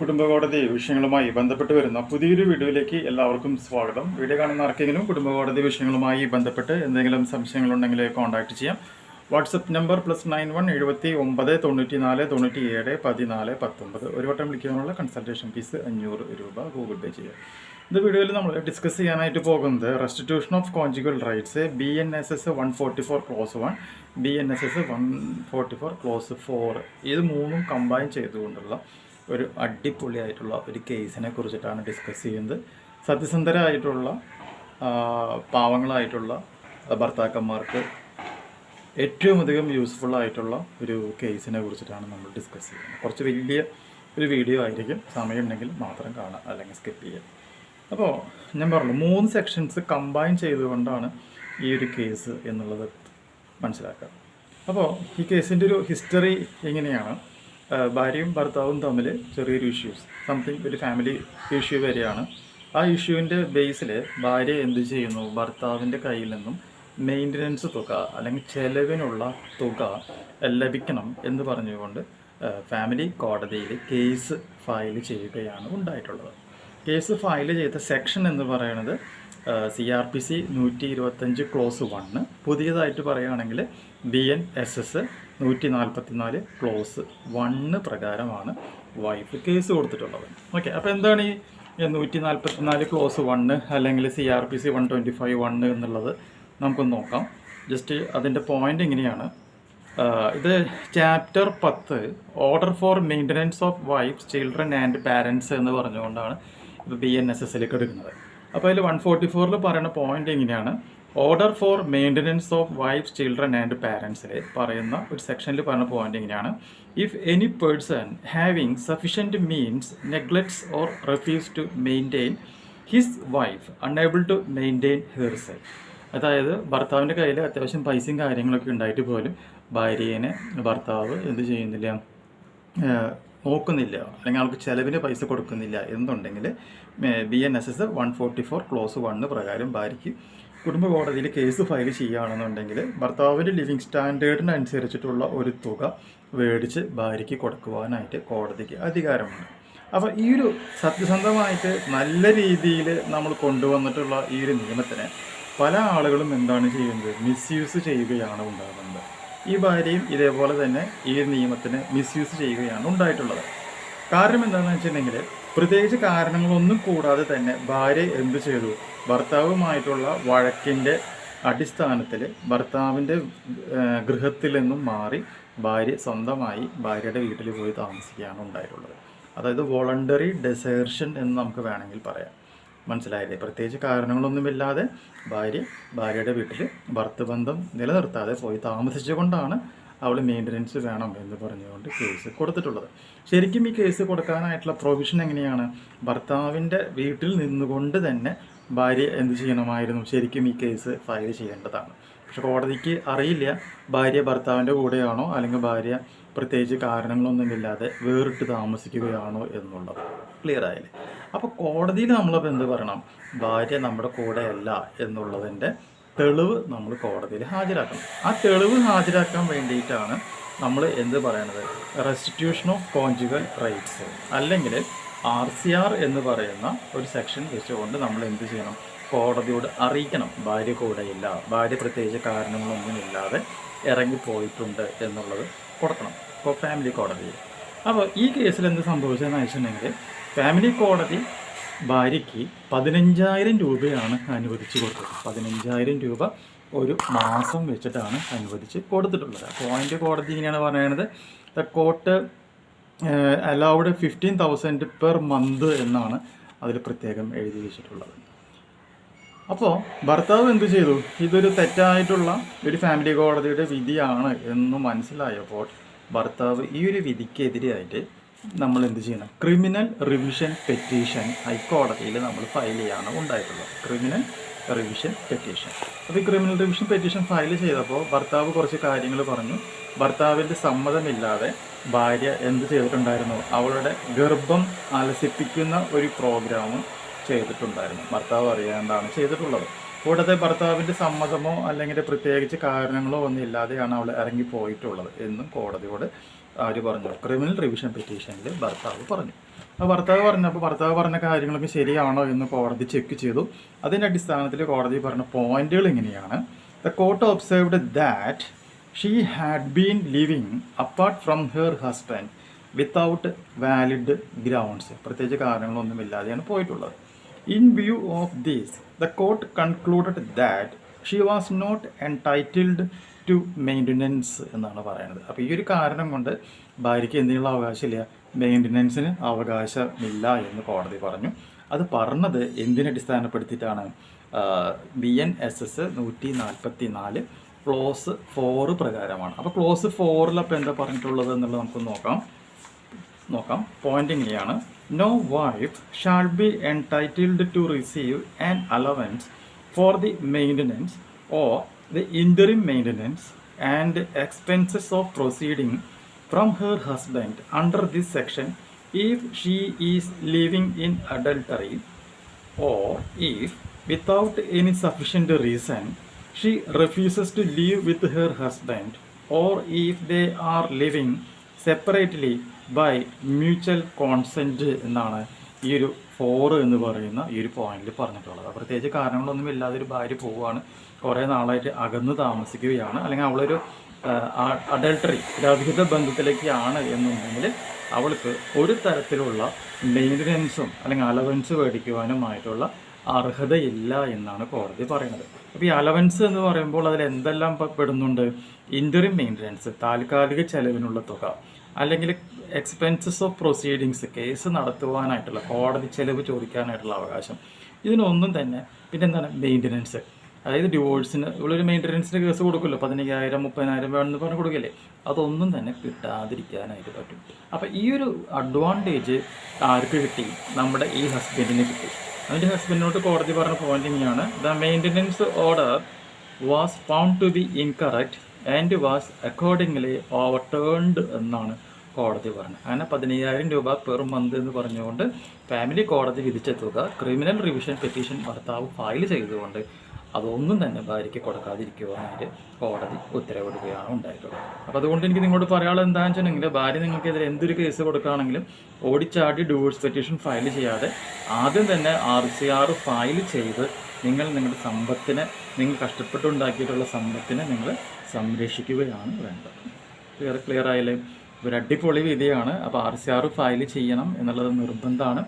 കുടുംബ കോടതി വിഷയങ്ങളുമായി ബന്ധപ്പെട്ട് വരുന്ന പുതിയൊരു വീഡിയോയിലേക്ക് എല്ലാവർക്കും സ്വാഗതം. വീഡിയോ കാണുന്ന ആർക്കെങ്കിലും കുടുംബ കോടതി വിഷയങ്ങളുമായി ബന്ധപ്പെട്ട് എന്തെങ്കിലും സംശയങ്ങളുണ്ടെങ്കിൽ കോൺടാക്ട് ചെയ്യാം. WhatsApp number plus nine one എഴുപത്തി ഒമ്പത് തൊണ്ണൂറ്റി നാല് തൊണ്ണൂറ്റി ഏഴ് പതിനാല് പത്തൊമ്പത്. ഒരു വട്ടം വിളിക്കാനുള്ള കൺസൾട്ടേഷൻ ഫീസ് അഞ്ഞൂറ് രൂപ ഗൂഗിൾ പേ ചെയ്യുക ഇത് വീഡിയോയിൽ നമ്മൾ ഡിസ്കസ് ചെയ്യാനായിട്ട് പോകുന്നത് restitution of conjugal rights B N S S one forty four clause one B N S S one forty four clause four ഇത് മൂന്നും കമ്പൈൻ ചെയ്തുകൊണ്ടുള്ള ഒരു അടിപൊളിയായിട്ടുള്ള ഒരു കേസിനെ കുറിച്ചിട്ടാണ് ഡിസ്കസ് ചെയ്യുന്നത്. സത്യസന്ധരായിട്ടുള്ള പാവങ്ങളായിട്ടുള്ള ഭർത്താക്കന്മാർക്ക് ഏറ്റവും അധികം യൂസ്ഫുൾ ആയിട്ടുള്ള ഒരു കേസിനെ കുറിച്ചിട്ടാണ് നമ്മൾ ഡിസ്കസ് ചെയ്യുന്നത്. കുറച്ച് വലിയ ഒരു വീഡിയോ ആയിരിക്കും. സമയമുണ്ടെങ്കിൽ മാത്രം കാണുക അല്ലെങ്കിൽ സ്കിപ്പ് ചെയ്യുക അപ്പോൾ ഞാൻ പറഞ്ഞു മൂന്ന് സെക്ഷൻസ് കമ്പൈൻ ചെയ്തുകൊണ്ടാണ് ഈ ഒരു കേസ് എന്നുള്ളത് മനസ്സിലാക്കുക. അപ്പോൾ ഈ കേസിന്റെ ഒരു ഹിസ്റ്ററി എങ്ങനെയാണ്? ഭാര്യയും ഭർത്താവും തമ്മിൽ ചെറിയൊരു ഇഷ്യൂസ് സംതിങ് ഒരു ഫാമിലി ഇഷ്യൂ വരെയാണ്. ആ ഇഷ്യൂവിന്റെ ബേസിൽ ഭാര്യ എന്ത് ചെയ്യുന്നു? ഭർത്താവിന്റെ കയ്യിൽ നിന്നും മെയിന്റനൻസ് തുക അല്ലെങ്കിൽ ചെലവിനുള്ള തുക ലഭിക്കണം എന്ന് പറഞ്ഞുകൊണ്ട് ഫാമിലി കോടതിയിൽ കേസ് ഫയൽ ചെയ്യുകയാണ് ഉണ്ടായിട്ടുള്ളത്. കേസ് ഫയൽ ചെയ്ത സെക്ഷൻ എന്ന് പറയുന്നത് സി ആർ പി സി നൂറ്റി ഇരുപത്തഞ്ച് ക്ലോസ് വണ്ണ് പുതിയതായിട്ട് പറയുകയാണെങ്കിൽ ബി എൻ എസ് എസ് നൂറ്റി നാൽപ്പത്തി നാല് ക്ലോസ് വണ്ണ് പ്രകാരമാണ് വൈഫ് കേസ് കൊടുത്തിട്ടുള്ളത്. ഓക്കെ അപ്പോൾ എന്താണ് ഈ നൂറ്റി നാൽപ്പത്തി നാല് ക്ലോസ് വണ്ണ് അല്ലെങ്കിൽ C R P C one twenty five one എന്നുള്ളത് നമുക്കൊന്ന് നോക്കാം. ജസ്റ്റ് അതിന്റെ പോയിന്റ് എങ്ങനെയാണ്? ഇത് ചാപ്റ്റർ പത്ത് order for maintenance of wife children and parents എന്ന് പറഞ്ഞുകൊണ്ടാണ് ഇപ്പോൾ ബി എൻ എസ് എസിലേക്ക് എടുക്കുന്നത്. അപ്പോൾ അതിൽ വൺ ഫോർട്ടി ഫോറിൽ പറയുന്ന പോയിന്റ് എങ്ങനെയാണ്? Order for maintenance of wife children and പാരൻസിലെ പറയുന്ന ഒരു സെക്ഷനിൽ പറഞ്ഞ പോയിന്റ് എങ്ങനെയാണ് if any person having sufficient means neglects or refuse to maintain his wife unable to maintain herself അതായത് ഭർത്താവിന്റെ കയ്യിൽ അത്യാവശ്യം പൈസയും കാര്യങ്ങളൊക്കെ ഉണ്ടായിട്ട് പോലും ഭാര്യേനെ ഭർത്താവ് എന്ത് ചെയ്യുന്നില്ല നോക്കുന്നില്ല. അല്ലെങ്കിൽ ആൾക്ക് ചിലവിന് പൈസ കൊടുക്കുന്നില്ല എന്നുണ്ടെങ്കിൽ B N S S one forty four clause one പ്രകാരം ഭാര്യയ്ക്ക് കുടുംബ കോടതിയിൽ കേസ് ഫയൽ ചെയ്യുകയാണെന്നുണ്ടെങ്കിൽ ഭർത്താവിന്റെ ലിവിങ് സ്റ്റാൻഡേർഡിനനുസരിച്ചിട്ടുള്ള ഒരു തുക മേടിച്ച് ഭാര്യയ്ക്ക് കൊടുക്കുവാനായിട്ട് കോടതിക്ക് അധികാരമുണ്ട്. അപ്പോൾ ഈ ഒരു സത്യസന്ധമായിട്ട് നല്ല രീതിയിൽ നമ്മൾ കൊണ്ടുവന്നിട്ടുള്ള ഈ ഒരു നിയമത്തിനെ പല ആളുകളും എന്താണ് ചെയ്യുന്നത് മിസ്യൂസ് ചെയ്യുകയാണ് ഉണ്ടാകുന്നത്. ഈ ഭാര്യയും ഇതേപോലെ തന്നെ ഈ നിയമത്തിന് മിസ്യൂസ് ചെയ്യുകയാണ് ഉണ്ടായിട്ടുള്ളത്. കാരണം എന്താണെന്ന് വെച്ചിട്ടുണ്ടെങ്കിൽ പ്രത്യേകിച്ച് കാരണങ്ങളൊന്നും കൂടാതെ തന്നെ ഭാര്യ എന്തു ചെയ്തു? ഭർത്താവുമായിട്ടുള്ള വഴക്കിന്റെ അടിസ്ഥാനത്തിൽ ഭർത്താവിന്റെ ഗൃഹത്തിൽ നിന്നും മാറി ഭാര്യ സ്വന്തമായി ഭാര്യയുടെ വീട്ടിൽ പോയി താമസിക്കുകയാണ് ഉണ്ടായിട്ടുള്ളത്. അതായത് വോളണ്ടറി ഡെസേർഷൻ എന്ന് നമുക്ക് വേണമെങ്കിൽ പറയാം. മനസ്സിലായില്ലേ? പ്രത്യേകിച്ച് കാരണങ്ങളൊന്നുമില്ലാതെ ഭാര്യ ഭാര്യയുടെ വീട്ടിൽ ഭർത്തബന്ധം നിലനിർത്താതെ പോയി താമസിച്ചുകൊണ്ടാണ് അവൾ മെയിന്റനൻസ് വേണം എന്ന് പറഞ്ഞുകൊണ്ട് കേസ് കൊടുത്തിട്ടുള്ളത്. ശരിക്കും ഈ കേസ് കൊടുക്കാനായിട്ടുള്ള പ്രൊവിഷൻ എങ്ങനെയാണ്? ഭർത്താവിന്റെ വീട്ടിൽ നിന്നുകൊണ്ട് തന്നെ ഭാര്യ എന്ത് ചെയ്യണമായിരുന്നു? ശരിക്കും ഈ കേസ് ഫയൽ ചെയ്യേണ്ടതാണ്. പക്ഷെ കോടതിക്ക് അറിയില്ല ഭാര്യ ഭർത്താവിന്റെ കൂടെയാണോ? അല്ലെങ്കിൽ ഭാര്യ പ്രത്യേകിച്ച് കാരണങ്ങളൊന്നുമില്ലാതെ വേറിട്ട് താമസിക്കുകയാണോ എന്നുള്ളത് ക്ലിയർ ആയില്ലേ? അപ്പോൾ കോടതിയിൽ നമ്മളപ്പോൾ എന്ത് പറയണം? ഭാര്യ നമ്മുടെ കൂടെയല്ല എന്നുള്ളതിന്റെ തെളിവ് നമ്മൾ കോടതിയിൽ ഹാജരാക്കണം. ആ തെളിവ് ഹാജരാക്കാൻ വേണ്ടിയിട്ടാണ് നമ്മൾ എന്ത് പറയണത്? റെസ്റ്റിറ്റ്യൂഷൻ ഓഫ് കോൺജുഗൽ റൈറ്റ്സ് അല്ലെങ്കിൽ ആർ സി ആർ എന്ന് പറയുന്ന ഒരു സെക്ഷൻ വെച്ചുകൊണ്ട് നമ്മൾ എന്ത് ചെയ്യണം? കോടതിയോട് അറിയിക്കണം. ഭാര്യ കൂടെയില്ല ഭാര്യ പ്രത്യേകിച്ച് കാരണങ്ങളൊന്നുമില്ലാതെ ഇറങ്ങിപ്പോയിട്ടുണ്ട് എന്നുള്ളത് കൊടുക്കണം. ഇപ്പോൾ ഫാമിലി കോടതിയിൽ. അപ്പോൾ ഈ കേസിൽ എന്ത് സംഭവിച്ചതെന്ന് വെച്ചിട്ടുണ്ടെങ്കിൽ ഫാമിലി കോടതി ഭാര്യയ്ക്ക് പതിനഞ്ചായിരം രൂപയാണ് അനുവദിച്ച് കൊടുത്തത്. പതിനഞ്ചായിരം രൂപ ഒരു മാസം വെച്ചിട്ടാണ് അനുവദിച്ച് കൊടുത്തിട്ടുള്ളത്. അപ്പോൾ അതിന്റെ കോടതി ഇങ്ങനെയാണ് പറയുന്നത് the court allowed fifteen thousand per month എന്നാണ് അതിൽ പ്രത്യേകം എഴുതി വെച്ചിട്ടുള്ളത്. അപ്പോൾ ഭർത്താവ് എന്ത് ചെയ്തു? ഇതൊരു തെറ്റായിട്ടുള്ള ഒരു ഫാമിലി കോടതിയുടെ വിധിയാണ് എന്ന് മനസ്സിലായപ്പോൾ ഭർത്താവ് ഈ ഒരു വിധിക്കെതിരെയായിട്ട് നമ്മൾ എന്ത് ചെയ്യണം? ക്രിമിനൽ റിവിഷൻ പെറ്റീഷൻ ഹൈക്കോടതിയിൽ നമ്മൾ ഫയൽ ചെയ്യാണ് ഉണ്ടായിട്ടുള്ളത്. ക്രിമിനൽ റിവിഷൻ പെറ്റീഷൻ അപ്പോൾ ഈ ക്രിമിനൽ റിവിഷൻ പെറ്റീഷൻ ഫയൽ ചെയ്തപ്പോൾ ഭർത്താവ് കുറച്ച് കാര്യങ്ങൾ പറഞ്ഞു. ഭർത്താവിന്റെ സമ്മതമില്ലാതെ ഭാര്യ എന്ത് ചെയ്തിട്ടുണ്ടായിരുന്നു? അവളുടെ ഗർഭം അലസിപ്പിക്കുന്ന ഒരു പ്രോഗ്രാം ചെയ്തിട്ടുണ്ടായിരുന്നു. ഭർത്താവ് അറിയാണ്ടാണ് ചെയ്തിട്ടുള്ളത്. കൂടാതെ ഭർത്താവിന്റെ സമ്മതമോ അല്ലെങ്കിൽ പ്രത്യേകിച്ച് കാരണങ്ങളോ ഒന്നും ഇല്ലാതെയാണ് അവൾ ഇറങ്ങിപ്പോയിട്ടുള്ളത് എന്നും കോടതിയോട് ആര് പറഞ്ഞു? ക്രിമിനൽ റിവിഷൻ പെറ്റീഷനിൽ ഭർത്താവ് പറഞ്ഞു. അപ്പോൾ ഭർത്താവ് പറഞ്ഞപ്പോൾ ഭർത്താവ് പറഞ്ഞ കാര്യങ്ങളൊക്കെ ശരിയാണോ എന്ന് കോടതി ചെക്ക് ചെയ്തു. അതിന്റെ അടിസ്ഥാനത്തിൽ കോടതി പറഞ്ഞ പോയിന്റുകൾ ഇങ്ങനെയാണ്. The court observed that she had been living apart from her husband without valid grounds പ്രത്യേകിച്ച് കാരണങ്ങളൊന്നുമില്ലാതെയാണ് പോയിട്ടുള്ളത്. In view of these the court concluded that she was not entitled to maintenance എന്നാണ് പറയുന്നത്. അപ്പോൾ ഈ ഒരു കാരണം കൊണ്ട് ഭാര്യയ്ക്ക് എന്തെങ്കിലും അവകാശമില്ല. മെയിന്റനൻസിന് അവകാശമില്ല എന്ന് കോടതി പറഞ്ഞു. അത് പറഞ്ഞത് എന്തിനെ അടിസ്ഥാനപ്പെടുത്തിയിട്ടാണ്? ബി എൻ എസ് എസ് നൂറ്റി നാൽപ്പത്തി നാല് ക്ലോസ് ഫോറ് പ്രകാരമാണ്. അപ്പോൾ ക്ലോസ് ഫോറിൽ അപ്പോൾ എന്താ പറഞ്ഞിട്ടുള്ളത് എന്നുള്ളത് നമുക്ക് നോക്കാം. നോക്കാം. പോയിന്റ് ഇങ്ങനെയാണ്. No wife shall be entitled to receive an allowance for the maintenance or the interim maintenance and expenses of proceeding from her husband under this section if she is living in adultery or if without any sufficient reason she refuses to live with her husband or if they are living separately by mutual consent എന്നാണ് ഈ ഒരു four എന്ന് പറയുന്ന ഈ ഒരു പോയിന്റിൽ പറഞ്ഞിട്ടുള്ളത്. പ്രത്യേകിച്ച് കാരണങ്ങളൊന്നും ഇല്ലാതെ ഒരു ഭാര്യ പോവുകയാണ് കുറേ നാളായിട്ട് അകന്ന് താമസിക്കുകയാണ്. അല്ലെങ്കിൽ അവളൊരു അഡൾട്ടറി അവിഹിത ബന്ധത്തിലേക്കാണ് എന്നുണ്ടെങ്കിൽ അവൾക്ക് ഒരു തരത്തിലുള്ള മെയിന്റനൻസും അല്ലെങ്കിൽ അലവൻസ് മേടിക്കുവാനുമായിട്ടുള്ള അർഹതയില്ല എന്നാണ് കോടതി പറയുന്നത്. അപ്പോൾ ഈ അലവൻസ് എന്ന് പറയുമ്പോൾ അതിൽ എന്തെല്ലാം പെടുന്നുണ്ട്? ഇന്ററിം മെയിന്റനൻസ് താൽക്കാലിക ചെലവിനുള്ള തുക അല്ലെങ്കിൽ എക്സ്പെൻസസ് ഓഫ് പ്രൊസീഡിങ്സ് കേസ് നടത്തുവാനായിട്ടുള്ള കോടതി ചെലവ് ചോദിക്കാനായിട്ടുള്ള അവകാശം. ഇതിനൊന്നും തന്നെ പിന്നെ എന്താണ് മെയിന്റനൻസ് അതായത് ഡിവോഴ്സിന് ഇവളൊരു മെയിന്റനൻസിന് കേസ് കൊടുക്കുമല്ലോ. പതിനയ്യായിരം മുപ്പതിനായിരം വേണമെന്ന് പറഞ്ഞ് കൊടുക്കില്ലേ? അതൊന്നും തന്നെ കിട്ടാതിരിക്കാനായിട്ട് പറ്റും. അപ്പോൾ ഈ ഒരു അഡ്വാന്റേജ് ആർക്ക് കിട്ടി? നമ്മുടെ ഈ ഹസ്ബൻഡിന് കിട്ടി. അതിന്റെ ഹസ്ബൻഡിനോട് കോടതി പറഞ്ഞ പോയിന്റ് ഇങ്ങനെയാണ്. The maintenance order was found to be incorrect and was accordingly overturned എന്നാണ് കോടതി പറഞ്ഞത്. അങ്ങനെ പതിനയ്യായിരം രൂപ പെർ മന്ത് എന്ന് പറഞ്ഞുകൊണ്ട് ഫാമിലി കോടതി വിധിച്ച തുക ക്രിമിനൽ റിവിഷൻ പെറ്റീഷൻ ഭർത്താവ് ഫയൽ ചെയ്തുകൊണ്ട് അതൊന്നും തന്നെ ഭാര്യയ്ക്ക് കൊടുക്കാതിരിക്കുവാനായിട്ട് കോടതി ഉത്തരവിടുകയാണ് ഉണ്ടായിട്ടുള്ളത്. അപ്പോൾ അതുകൊണ്ട് എനിക്ക് നിങ്ങളോട് പറയാനുള്ളത് എന്താണെന്ന് വെച്ചിട്ടുണ്ടെങ്കിൽ ഭാര്യ നിങ്ങൾക്കെതിരെ എന്തൊരു കേസ് കൊടുക്കുകയാണെങ്കിലും ഓടിച്ചാടി ഡിവോഴ്സ് പെറ്റീഷൻ ഫയൽ ചെയ്യാതെ ആദ്യം തന്നെ ആർ സി ആർ ഫയൽ ചെയ്ത് നിങ്ങൾ നിങ്ങളുടെ സമ്പത്തിനെ നിങ്ങൾ കഷ്ടപ്പെട്ടുണ്ടാക്കിയിട്ടുള്ള സമ്പത്തിനെ നിങ്ങൾ സംരക്ഷിക്കുകയാണ് വേണ്ടത്. ക്ലിയർ ക്ലിയർ ആയാലേ ഒരു അടിപൊളി വിധിയാണ്. അപ്പോൾ ആർ സി ആർ ഫയൽ ചെയ്യണം എന്നുള്ളത് നിർബന്ധമാണ്.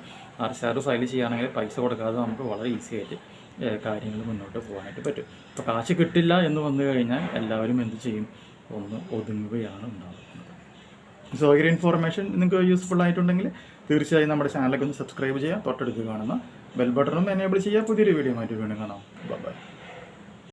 ആർ സി ആർ ഫയൽ ചെയ്യുകയാണെങ്കിൽ പൈസ കൊടുക്കാതെ നമുക്ക് വളരെ ഈസി ആയിട്ട് കാര്യങ്ങൾ മുന്നോട്ട് പോകാനായിട്ട് പറ്റും. അപ്പോൾ കാശ് കിട്ടില്ല എന്ന് വന്നു കഴിഞ്ഞാൽ എല്ലാവരും എന്ത് ചെയ്യും? ഒന്ന് ഒതുങ്ങുകയാണ് ഉണ്ടാകുന്നത്. സോ ഈ ഇൻഫോർമേഷൻ നിങ്ങൾക്ക് യൂസ്ഫുൾ ആയിട്ടുണ്ടെങ്കിൽ തീർച്ചയായും നമ്മുടെ ചാനലൊക്കെ ഒന്ന് സബ്സ്ക്രൈബ് ചെയ്യുക. തൊട്ടടുത്ത് കാണുന്ന ബെൽ ബട്ടണും എനേബിൾ ചെയ്യുക. പുതിയൊരു വീഡിയോ മാറ്റി വീണ്ടും കാണാം.